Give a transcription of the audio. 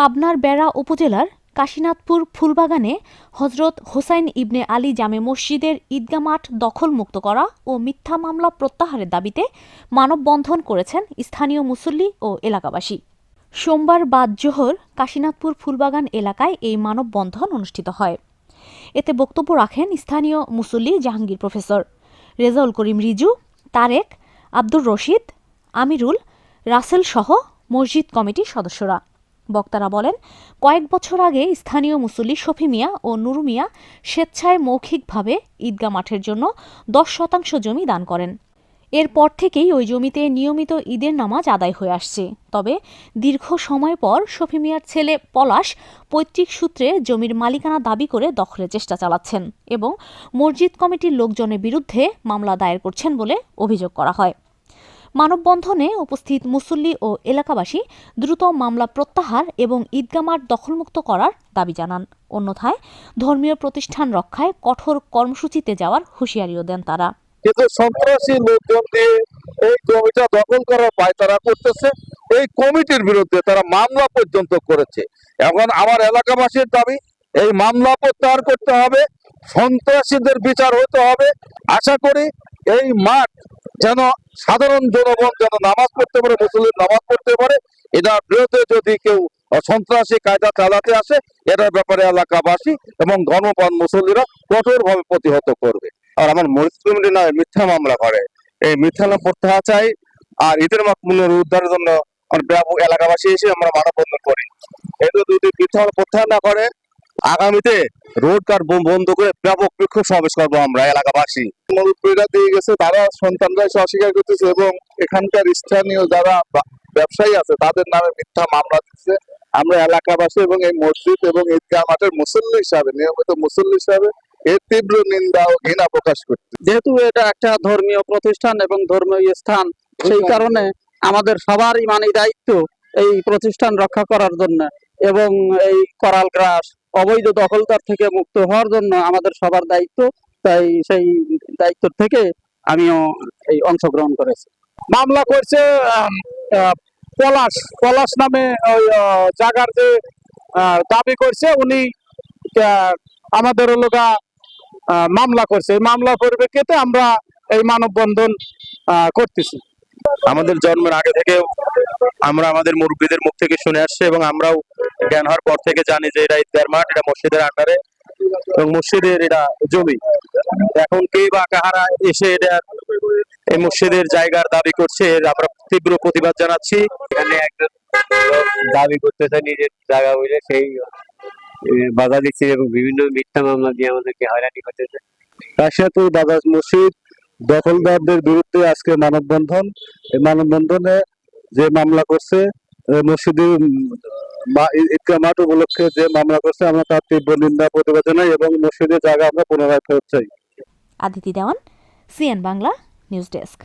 পাবনার বেড়া উপজেলার কাশীনাথপুর ফুলবাগানে হজরত হোসাইন ইবনে আলী জামে মসজিদের ঈদগা মাঠ দখলমুক্ত করা ও মিথ্যা মামলা প্রত্যাহারের দাবিতে মানববন্ধন করেছেন স্থানীয় মুসল্লি ও এলাকাবাসী। সোমবার বাদ জোহর কাশীনাথপুর ফুলবাগান এলাকায় এই মানববন্ধন অনুষ্ঠিত হয়। এতে বক্তব্য রাখেন স্থানীয় মুসল্লি জাহাঙ্গীর প্রফেসর। রেজাউল করিম রিজু, তারেক, আব্দুর রশিদ, আমিরুল, রাসেল সহ মসজিদ কমিটির সদস্যরা। বক্তারা বলেন, কয়েক বছর আগে স্থানীয় মুসল্লি শফি মিয়া ও নুরু মিয়া স্বেচ্ছায় মৌখিকভাবে ঈদগাহ মাঠের জন্য দশ শতাংশ জমি দান করেন। এরপর থেকেই ওই জমিতে নিয়মিত ঈদের নামাজ আদায় হয়ে আসছে। তবে দীর্ঘ সময় পর শফি মিয়ার ছেলে পলাশ পৈতৃক সূত্রে জমির মালিকানা দাবি করে দখলের চেষ্টা চালাচ্ছেন এবং মসজিদ কমিটির লোকজনের বিরুদ্ধে মামলা দায়ের করছেন বলে অভিযোগ করা হয়। মানববন্ধনে উপস্থিত মুসল্লি ও এলাকাবাসী দ্রুত মামলা প্রত্যাহার এবং ঈদগাহ মাঠ দখলমুক্ত করার দাবি জানান। অন্যথায় ধর্মীয় প্রতিষ্ঠান রক্ষায় কঠোর কর্মসূচিতে যাওয়ার হুঁশিয়ারিও দেন তারা। কিন্তু সন্ত্রাসী লোকজন দিয়ে এই জমিটা দখল করার পায়তারা করতেছে। এই কমিটির বিরুদ্ধে তারা মামলা পর্যন্ত করেছে। এখন আমার এলাকাবাসীর দাবি, এই মামলা প্রত্যাহার করতে হবে, সন্ত্রাসীদের বিচার হতে হবে। আশা করি এই মাঠ যেন সাধারণ জনগণ যেন নামাজ পড়তে পারে, মুসলিম নামাজ পড়তে পারে এটার বিরুদ্ধে যদি কেউ সন্ত্রাসী কায়দা চালাতে আসে, এটার ব্যাপারে এলাকাবাসী এবং ধর্মপান মুসল্লিরা কঠোরভাবে প্রতিহত করবে। আর আমার কমিটি নয় মিথ্যা মামলা করে। এই মিথ্যা নাম প্রত্যাহার চাই, আর ঈদের মূল্য উদ্ধারের জন্য ব্যাপক এলাকাবাসী এসে আমরা মানববন্ধন করি। এটা যদি মিথ্যা প্রত্যাহার না করে আগামীতে রোড কার বন্ধ করে ব্যাপক বিক্ষোভ সমাবেশ করব আমরা এলাকাবাসী। মুরব্বীরা দিয়ে গেছে তারা সন্তানরা এসে অস্বীকার করতেছে এবং এখানকার স্থানীয় যারা ব্যবসায়ী আছে তাদের নামে মিথ্যা মামলা দিচ্ছে। আমরা এলাকাবাসী এবং এই মসজিদ এবং ঈদগাহ মাঠের মুসল্লি হিসাবে নিয়মিত মুসল্লি হিসাবে এর তীব্র নিন্দা ও ঘৃণা প্রকাশ করছে। যেহেতু এটা একটা ধর্মীয় প্রতিষ্ঠান এবং ধর্মীয় স্থান সেই কারণে আমাদের সবার ইমানি দায়িত্ব এই প্রতিষ্ঠান রক্ষা করার জন্য এবং এই করাল গ্রাস অবৈধ দখলদার থেকে মুক্ত হওয়ার জন্য আমাদের সবার দায়িত্ব, তাই সেই দায়িত্ব থেকে আমিও এই অংশগ্রহণ করেছি। মামলা করছে পলাশ পলাশ নামে ওই জাগার যে দাবি করছে, উনি আমাদের লোকা মামলা করছে। এই মামলা পরিপ্রেক্ষিতে আমরা এই মানববন্ধন করতেছি। আমাদের জন্মের আগে থেকে আমরা আমাদের মুরব্বীদের মুখ থেকে শুনে আসছি এবং আমরাও জ্ঞান হওয়ার পর থেকে জানি যে এটা ঈদগার মাঠ এটা মসজিদের আন্ডারে। এবং মসজিদের এটা জমি। এখন কে বা কাহারা এসে এটা এই মসজিদের জায়গার দাবি করছে এর আমরা তীব্র প্রতিবাদ জানাচ্ছি। এখানে একজন লোক দাবি করতেছে নিজের জায়গা বলে সেই বাধা দিচ্ছে এবং বিভিন্ন মিথ্যা মামলা দিয়ে আমাদেরকে হয়রানি করতেছে। রাশিয়াতুল বাজাজ মসজিদ দখলদারদের বিরুদ্ধে আজকে মানববন্ধন। এই মানববন্ধনে যে মামলা করছে মসজিদের ঈদগাহ মাঠ উপলক্ষে যে মামলা করছে, আমরা তার তীব্র নিন্দা, প্রতিবাদ জানাই এবং মসজিদের জায়গা আমরা পুনরায় ফেরত চাই। Aditi Dewan, CN Bangla, news desk.